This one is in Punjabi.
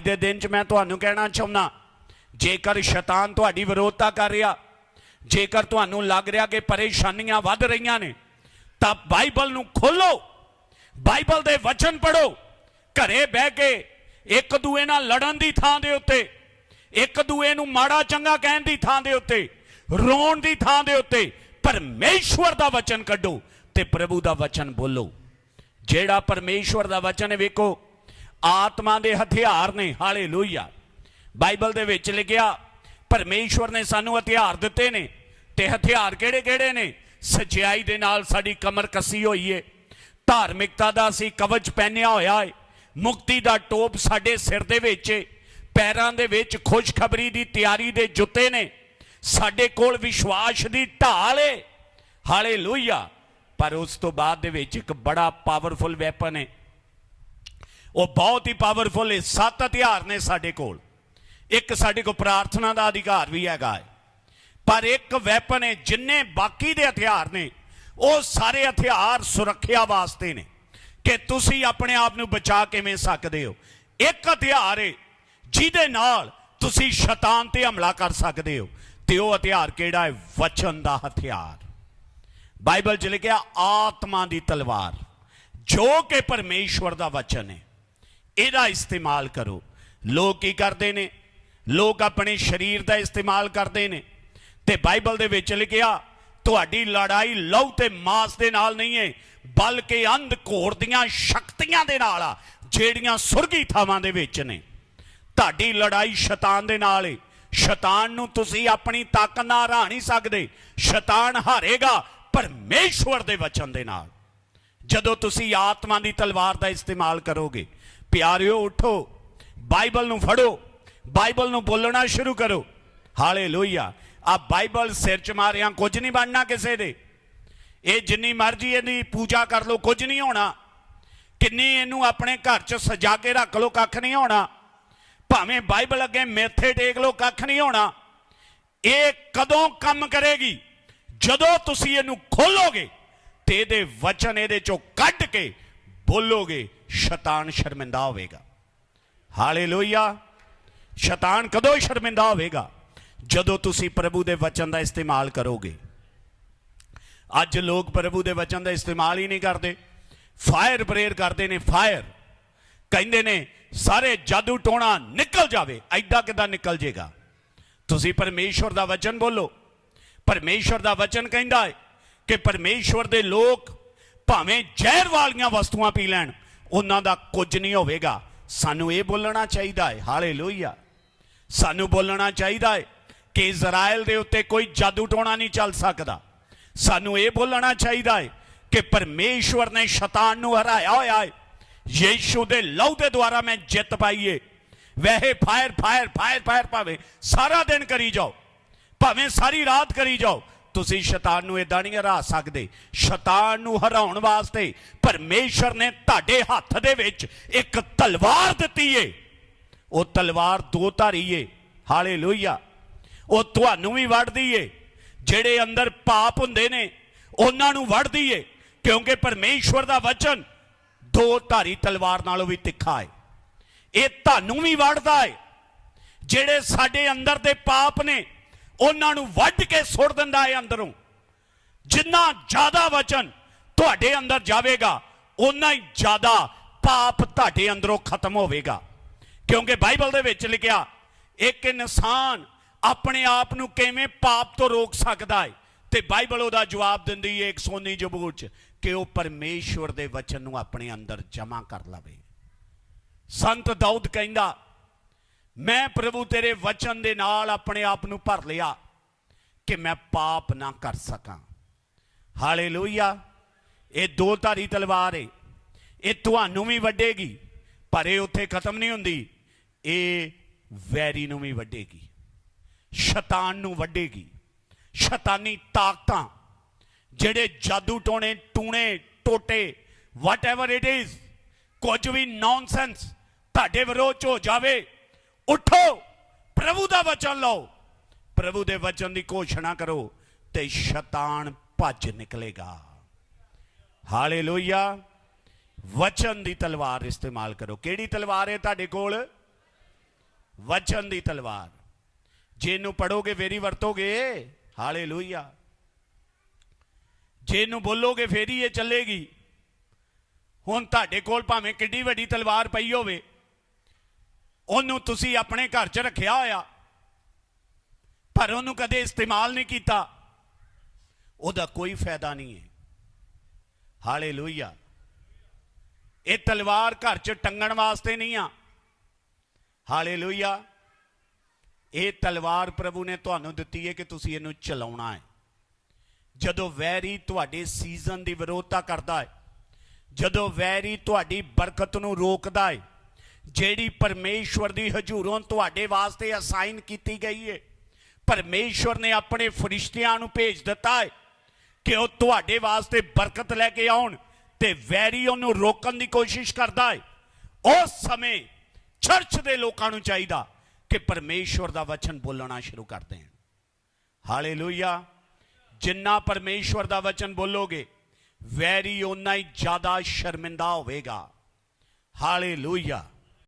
ਦੇ ਦਿਨ 'ਚ ਮੈਂ ਤੁਹਾਨੂੰ ਕਹਿਣਾ ਚਾਹੁੰਦਾ, ਜੇਕਰ ਸ਼ੈਤਾਨ ਤੁਹਾਡੀ ਵਿਰੋਧਤਾ ਕਰ ਰਿਹਾ, ਜੇਕਰ ਤੁਹਾਨੂੰ ਲੱਗ ਰਿਹਾ ਕਿ ਪਰੇਸ਼ਾਨੀਆਂ ਵੱਧ ਰਹੀਆਂ ਨੇ, ਤਾਂ ਬਾਈਬਲ ਨੂੰ ਖੋਲੋ, ਬਾਈਬਲ ਦੇ ਵਚਨ ਪੜੋ ਘਰੇ ਬਹਿ ਕੇ ਇੱਕ ਦੂਏ ਨਾਲ ਲੜਨ ਦੀ ਥਾਂ ਦੇ ਉੱਤੇ, ਇੱਕ ਦੂਏ ਨੂੰ ਮਾੜਾ ਚੰਗਾ ਕਹਿਣ ਦੀ ਥਾਂ ਦੇ ਉੱਤੇ, ਰੋਣ ਦੀ ਥਾਂ ਦੇ ਉੱਤੇ, ਪਰਮੇਸ਼ਵਰ ਦਾ ਵਚਨ ਕੱਢੋ ਤੇ ਪ੍ਰਭੂ ਦਾ ਵਚਨ ਬੋਲੋ। ਜਿਹੜਾ ਪਰਮੇਸ਼ਵਰ ਦਾ ਵਚਨ ਹੈ, ਵੇਖੋ ਆਤਮਾ ਦੇ ਹਥਿਆਰ ਨੇ, ਹਾਲੇਲੂਇਆ। ਬਾਈਬਲ ਦੇ ਵਿੱਚ ਲਿਖਿਆ, ਪਰਮੇਸ਼ਵਰ ਨੇ ਸਾਨੂੰ ਹਥਿਆਰ ਦਿੱਤੇ ਨੇ ਤੇ ਹਥਿਆਰ ਕਿਹੜੇ ਕਿਹੜੇ ਨੇ? ਸਚਾਈ ਦੇ ਨਾਲ ਸਾਡੀ ਕਮਰ ਕੱਸੀ ਹੋਈ ਏ। ਧਾਰਮਿਕਤਾ ਦਾ ਅਸੀਂ ਕਵਚ ਪਹਿਨਿਆ ਹੋਇਆ ਏ। ਮੁਕਤੀ ਦਾ ਟੋਪ ਸਾਡੇ ਸਿਰ ਦੇ ਵਿੱਚ ਏ। ਪੈਰਾਂ ਦੇ ਵਿੱਚ ਖੁਸ਼ਖਬਰੀ ਦੀ ਤਿਆਰੀ ਦੇ ਜੁੱਤੇ ਨੇ। ਸਾਡੇ ਕੋਲ ਵਿਸ਼ਵਾਸ ਦੀ ਢਾਲ ਏ। ਹਾਲੇਲੂਇਆ। ਪਰ ਉਸ ਤੋਂ ਬਾਅਦ ਦੇ ਵਿੱਚ ਇੱਕ ਬੜਾ ਪਾਵਰਫੁਲ ਵੈਪਨ ਹੈ ਉਹ ਬਹੁਤ ਹੀ ਪਾਵਰਫੁਲ ਹੈ ਸੱਤ ਹਥਿਆਰ ਨੇ ਸਾਡੇ ਕੋਲ। ਇੱਕ ਸਾਡੇ ਕੋਲ ਪ੍ਰਾਰਥਨਾ ਦਾ ਅਧਿਕਾਰ ਵੀ ਹੈਗਾ ਹੈ। ਪਰ ਇੱਕ ਵੈਪਨ ਹੈ, ਜਿੰਨੇ ਬਾਕੀ ਦੇ ਹਥਿਆਰ ਨੇ, ਉਹ ਸਾਰੇ ਹਥਿਆਰ ਸੁਰੱਖਿਆ ਵਾਸਤੇ ਨੇ। ਕਿ ਤੁਸੀਂ ਆਪਣੇ ਆਪ ਨੂੰ ਬਚਾ ਕਿਵੇਂ ਸਕਦੇ ਹੋ? ਇੱਕ ਹਥਿਆਰ ਹੈ, ਜਿਹਦੇ ਨਾਲ ਤੁਸੀਂ ਸ਼ੈਤਾਨ ਤੇ ਹਮਲਾ ਕਰ ਸਕਦੇ ਹੋ। ਤੇ ਉਹ ਹਥਿਆਰ ਕਿਹੜਾ ਹੈ? ਵਚਨ ਦਾ ਹਥਿਆਰ। ਬਾਈਬਲ 'ਚ ਲਿਖਿਆ, ਆਤਮਾ ਦੀ ਤਲਵਾਰ। ਜੋ ਕਿ ਪਰਮੇਸ਼ਵਰ ਦਾ ਵਚਨ ਹੈ। ਇਹਦਾ ਇਸਤੇਮਾਲ ਕਰੋ। ਲੋਕ ਕੀ ਕਰਦੇ ਨੇ? ਲੋਕ ਆਪਣੇ ਸਰੀਰ ਦਾ ਇਸਤੇਮਾਲ ਕਰਦੇ ਨੇ। ਤੇ ਬਾਈਬਲ ਦੇ ਵਿੱਚ ਲਿਖਿਆ, ਤੁਹਾਡੀ ਲੜਾਈ ਲਹੂ ਤੇ ਮਾਸ ਦੇ ਨਾਲ ਨਹੀਂ ਹੈ ਬਲਕਿ ਅੰਧ ਘੋਰ ਦੀਆਂ ਸ਼ਕਤੀਆਂ ਦੇ ਨਾਲ ਆ, ਜਿਹੜੀਆਂ ਸੁਰਗੀ ਥਾਵਾਂ ਦੇ ਵਿੱਚ ਨੇ। ਤੁਹਾਡੀ ਲੜਾਈ ਸ਼ੈਤਾਨ ਦੇ ਨਾਲ ਹੈ ਸ਼ੈਤਾਨ ਨੂੰ ਤੁਸੀਂ ਆਪਣੀ ਤਾਕਤ ਨਾਲ ਹਰਾ ਨਹੀਂ ਸਕਦੇ। ਸ਼ੈਤਾਨ ਹਾਰੇਗਾ ਪਰਮੇਸ਼ਵਰ ਦੇ ਵਚਨ ਦੇ ਨਾਲ। ਜਦੋਂ ਤੁਸੀਂ ਆਤਮਾ ਦੀ ਤਲਵਾਰ ਦਾ ਇਸਤੇਮਾਲ ਕਰੋਗੇ ਪਿਆਰਿਓ ਉਠੋ ਬਾਈਬਲ ਨੂੰ ਫੜੋ ਬਾਈਬਲ ਨੂੰ ਬੋਲਣਾ ਸ਼ੁਰੂ ਕਰੋ ਹਾਲੇਲੂਇਆ ਆ ਬਾਈਬਲ ਸਿਰ ਚ ਮਾਰਿਆ ਕੁਝ ਨਹੀਂ ਬਣਨਾ ਕਿਸੇ ਦੇ ਇਹ ਜਿੰਨੀ ਮਰਜ਼ੀ ਇਹਦੀ ਪੂਜਾ ਕਰ ਲਓ ਕੁਝ ਨਹੀਂ ਹੋਣਾ ਕਿੰਨੀ ਇਹਨੂੰ ਆਪਣੇ ਘਰ ਚ ਸਜਾ ਕੇ ਰੱਖ ਲਓ ਕੱਖ ਨਹੀਂ ਹੋਣਾ ਭਾਵੇਂ ਬਾਈਬਲ ਅੱਗੇ ਮੇਥੇ ਟੇਕ ਲਓ ਕੱਖ ਨਹੀਂ ਹੋਣਾ ਇਹ ਕਦੋਂ ਕੰਮ ਕਰੇਗੀ ਜਦੋਂ ਤੁਸੀਂ ਇਹਨੂੰ ਖੋਲੋਗੇ ਤੇ ਇਹਦੇ ਵਚਨ ਇਹਦੇ ਚੋਂ ਕੱਢ ਕੇ ਬੋਲੋਗੇ, ਸ਼ੈਤਾਨ ਸ਼ਰਮਿੰਦਾ ਹੋਵੇਗਾ। ਹਾਲੇਲੂਇਆ। ਸ਼ੈਤਾਨ ਕਦੋਂ ਸ਼ਰਮਿੰਦਾ ਹੋਵੇਗਾ? ਜਦੋਂ ਤੁਸੀਂ ਪ੍ਰਭੂ ਦੇ ਵਚਨ ਦਾ ਇਸਤੇਮਾਲ ਕਰੋਗੇ। ਅੱਜ ਲੋਕ ਪ੍ਰਭੂ ਦੇ ਵਚਨ ਦਾ ਇਸਤੇਮਾਲ ਹੀ ਨਹੀਂ ਕਰਦੇ। ਫਾਇਰ ਪ੍ਰੇਅਰ ਕਰਦੇ ਨੇ, ਫਾਇਰ। ਕਹਿੰਦੇ ਨੇ, ਸਾਰੇ ਜਾਦੂ ਟੋਣਾ ਨਿਕਲ ਜਾਵੇ, ਐਡਾ ਕਿਦਾਂ ਨਿਕਲ ਜੇਗਾ? ਤੁਸੀਂ ਪਰਮੇਸ਼ਵਰ ਦਾ ਵਚਨ ਬੋਲੋ। ਪਰਮੇਸ਼ਵਰ ਦਾ ਵਚਨ ਕਹਿੰਦਾ ਹੈ ਕਿ ਪਰਮੇਸ਼ਵਰ ਦੇ ਲੋਕ ਭਾਵੇਂ ਜ਼ਹਿਰ ਵਾਲੀਆਂ ਵਸਤੂਆਂ ਪੀ ਲੈਣ, ਉਹਨਾਂ ਦਾ ਕੁਝ ਨਹੀਂ ਹੋਵੇਗਾ। ਸਾਨੂੰ ਇਹ ਬੋਲਣਾ ਚਾਹੀਦਾ ਹੈ, ਹਾਲੇਲੂਇਆ। ਸਾਨੂੰ ਬੋਲਣਾ ਚਾਹੀਦਾ ਹੈ ਕਿ ਇਜ਼ਰਾਈਲ ਦੇ ਉੱਤੇ ਕੋਈ ਜਾਦੂ ਟੋਣਾ ਨਹੀਂ ਚੱਲ ਸਕਦਾ। ਸਾਨੂੰ ਇਹ ਬੋਲਣਾ ਚਾਹੀਦਾ ਹੈ ਕਿ ਪਰਮੇਸ਼ਵਰ ਨੇ ਸ਼ੈਤਾਨ ਨੂੰ ਹਰਾਇਆ ਹੋਇਆ ਹੈ। ਯੀਸ਼ੂ ਦੇ ਲਹੂ ਦੇ ਦੁਆਰਾ ਮੈਂ ਜਿੱਤ ਪਾਈਏ। ਵੈਸੇ ਫਾਇਰ ਫਾਇਰ ਫਾਇਰ ਫਾਇਰ ਭਾਵੇਂ ਸਾਰਾ ਦਿਨ ਕਰੀ ਜਾਓ, ਭਾਵੇਂ ਸਾਰੀ ਰਾਤ ਕਰੀ ਜਾਓ ਤੁਸੀਂ ਸ਼ੈਤਾਨ ਨੂੰ ਇਦਾਂ ਨਹੀਂ ਹਰਾ ਸਕਦੇ। ਸ਼ੈਤਾਨ ਨੂੰ ਹਰਾਉਣ ਵਾਸਤੇ ਪਰਮੇਸ਼ਰ ਨੇ ਤੁਹਾਡੇ ਹੱਥ ਦੇ ਵਿੱਚ ਇੱਕ ਤਲਵਾਰ ਦਿੱਤੀ ਏ। ਉਹ ਤਲਵਾਰ ਦੋ ਧਾਰੀ ਏ। ਹਾਲੇਲੂਇਆ। ਉਹ ਤੁਹਾਨੂੰ ਵੀ ਵੜਦੀ ਏ। ਜਿਹੜੇ ਅੰਦਰ ਪਾਪ ਹੁੰਦੇ ਨੇ, ਉਹਨਾਂ ਨੂੰ ਵੜਦੀ ਏ। ਕਿਉਂਕਿ ਪਰਮੇਸ਼ਵਰ ਦਾ ਵਚਨ ਦੋ ਧਾਰੀ ਤਲਵਾਰ ਨਾਲੋਂ ਵੀ ਤਿੱਖਾ ਏ। ਇਹ ਤੁਹਾਨੂੰ ਵੀ ਵੜਦਾ ਏ। ਜਿਹੜੇ ਸਾਡੇ ਅੰਦਰ ਦੇ ਪਾਪ ਨੇ ਉਹਨਾਂ ਨੂੰ ਵੱਢ ਕੇ ਸੁੱਟ ਦਿੰਦਾ ਹੈ ਅੰਦਰੋਂ। ਜਿੰਨਾ ਜ਼ਿਆਦਾ ਵਚਨ ਤੁਹਾਡੇ ਅੰਦਰ ਜਾਵੇਗਾ ਉਨਾ ਹੀ ਜ਼ਿਆਦਾ ਪਾਪ ਤੁਹਾਡੇ ਅੰਦਰੋਂ ਖਤਮ ਹੋਵੇਗਾ। ਕਿਉਂਕਿ ਬਾਈਬਲ ਦੇ ਵਿੱਚ ਲਿਖਿਆ, ਇੱਕ ਇਨਸਾਨ ਆਪਣੇ ਆਪ ਨੂੰ ਕਿਵੇਂ ਪਾਪ ਤੋਂ ਰੋਕ ਸਕਦਾ ਹੈ? ਤੇ ਬਾਈਬਲ ਉਹਦਾ ਜਵਾਬ ਦਿੰਦੀ ਹੈ 119 ਜ਼ਬੂਰ ਚ ਕਿ ਉਹ ਪਰਮੇਸ਼ਵਰ ਦੇ ਵਚਨ ਨੂੰ ਆਪਣੇ ਅੰਦਰ ਜਮ੍ਹਾਂ ਕਰ ਲਵੇ। ਸੰਤ ਦਾਊਦ ਕਹਿੰਦਾ ਮੈਂ ਪ੍ਰਭੂ ਤੇਰੇ ਵਚਨ ਦੇ ਨਾਲ ਆਪਣੇ ਆਪ ਨੂੰ ਭਰ ਲਿਆ ਕਿ ਮੈਂ ਪਾਪ ਨਾ ਕਰ ਸਕਾਂ। ਹਾਲੇਲੂਇਆ ਇਹ ਦੋ ਧਾਰੀ ਤਲਵਾਰ ਏ। ਇਹ ਤੁਹਾਨੂੰ ਵੀ ਵੱਢੇਗੀ ਪਰ ਇਹ ਉੱਥੇ ਖਤਮ ਨਹੀਂ ਹੁੰਦੀ। ਇਹ ਵੈਰੀ ਨੂੰ ਵੀ ਵੱਢੇਗੀ ਸ਼ੈਤਾਨ ਨੂੰ ਵੱਢੇਗੀ ਸ਼ੈਤਾਨੀ ਤਾਕਤਾਂ ਜਿਹੜੇ ਜਾਦੂ ਟੋਣੇ, ਟੂਣੇ, ਟੋਟੇ ਵਾਟਐਵਰ ਇਟ ਇਜ਼ ਕੁਝ ਵੀ ਨੌਨਸੈਂਸ ਤੁਹਾਡੇ ਵਿਰੋਧ ਚ ਹੋ ਜਾਵੇ ਉਠੋ, ਪ੍ਰਭੂ ਦਾ ਵਚਨ ਲਓ। ਪ੍ਰਭੂ ਦੇ ਵਚਨ ਦੀ ਘੋਸ਼ਣਾ ਕਰੋ ਤੇ ਸ਼ੈਤਾਨ ਭੱਜ ਨਿਕਲੇਗਾ। ਹਾਲੇਲੂਇਆ। ਵਚਨ ਦੀ ਤਲਵਾਰ ਇਸਤੇਮਾਲ ਕਰੋ। ਕਿਹੜੀ ਤਲਵਾਰ ਹੈ ਤੁਹਾਡੇ ਕੋਲ? ਵਚਨ ਦੀ ਤਲਵਾਰ। ਜੇ ਇਹਨੂੰ ਪੜੋਗੇ ਫੇਰ ਵਰਤੋਗੇ। ਹਾਲੇਲੂਇਆ। ਜੇ ਇਹਨੂੰ ਬੋਲੋਗੇ ਫੇਰੀ ਇਹ ਚੱਲੇਗੀ। ਹੁਣ ਤੁਹਾਡੇ ਕੋਲ ਭਾਵੇਂ ਕਿੱਡੀ ਵੱਡੀ ਤਲਵਾਰ ਪਈ ਹੋਵੇ ਉਹਨੂੰ ਤੁਸੀਂ ਆਪਣੇ ਘਰ 'ਚ ਰੱਖਿਆ ਹੋਇਆ। ਪਰ ਉਹਨੂੰ ਕਦੇ ਇਸਤੇਮਾਲ ਨਹੀਂ ਕੀਤਾ। ਉਹਦਾ ਕੋਈ ਫਾਇਦਾ ਨਹੀਂ ਹੈ। ਹਾਲੇਲੂਇਆ। ਇਹ ਤਲਵਾਰ ਘਰ 'ਚ ਟੰਗਣ ਵਾਸਤੇ ਨਹੀਂ ਆ। ਹਾਲੇਲੂਇਆ। ਇਹ ਤਲਵਾਰ ਪ੍ਰਭੂ ਨੇ ਤੁਹਾਨੂੰ ਦਿੱਤੀ ਹੈ ਕਿ ਤੁਸੀਂ ਇਹਨੂੰ ਚਲਾਉਣਾ ਹੈ। ਜਦੋਂ ਵੈਰੀ ਤੁਹਾਡੇ ਸੀਜ਼ਨ ਦੀ ਵਿਰੋਧਤਾ ਕਰਦਾ ਹੈ, ਜਦੋਂ ਵੈਰੀ ਤੁਹਾਡੀ ਬਰਕਤ ਨੂੰ ਰੋਕਦਾ ਹੈ ਜਿਹੜੀ ਪਰਮੇਸ਼ਵਰ ਦੀ ਹਜ਼ੂਰੋਂ ਤੁਹਾਡੇ ਵਾਸਤੇ ਅਸਾਈਨ ਕੀਤੀ ਗਈ ਹੈ ਪਰਮੇਸ਼ਵਰ ਨੇ ਆਪਣੇ ਫਰਿਸ਼ਤਿਆਂ ਨੂੰ ਭੇਜ ਦਿੱਤਾ ਹੈ ਕਿ ਉਹ ਤੁਹਾਡੇ ਵਾਸਤੇ ਬਰਕਤ ਲੈ ਕੇ ਆਉਣ ਤੇ ਵੈਰੀ ਉਹਨੂੰ ਰੋਕਣ ਦੀ ਕੋਸ਼ਿਸ਼ ਕਰਦਾ ਹੈ ਉਸ ਸਮੇਂ ਚਰਚ ਦੇ ਲੋਕਾਂ ਨੂੰ ਚਾਹੀਦਾ ਕਿ ਪਰਮੇਸ਼ਵਰ ਦਾ ਵਚਨ ਬੋਲਣਾ ਸ਼ੁਰੂ ਕਰ ਦੇਣ। ਹਾਲੇਲੂਇਆ। ਜਿੰਨਾ ਪਰਮੇਸ਼ਵਰ ਦਾ ਵਚਨ ਬੋਲੋਗੇ, ਵੈਰੀ ਓਨਾ ਹੀ ਜ਼ਿਆਦਾ ਸ਼ਰਮਿੰਦਾ ਹੋਵੇਗਾ। ਹਾਲੇਲੂਇਆ।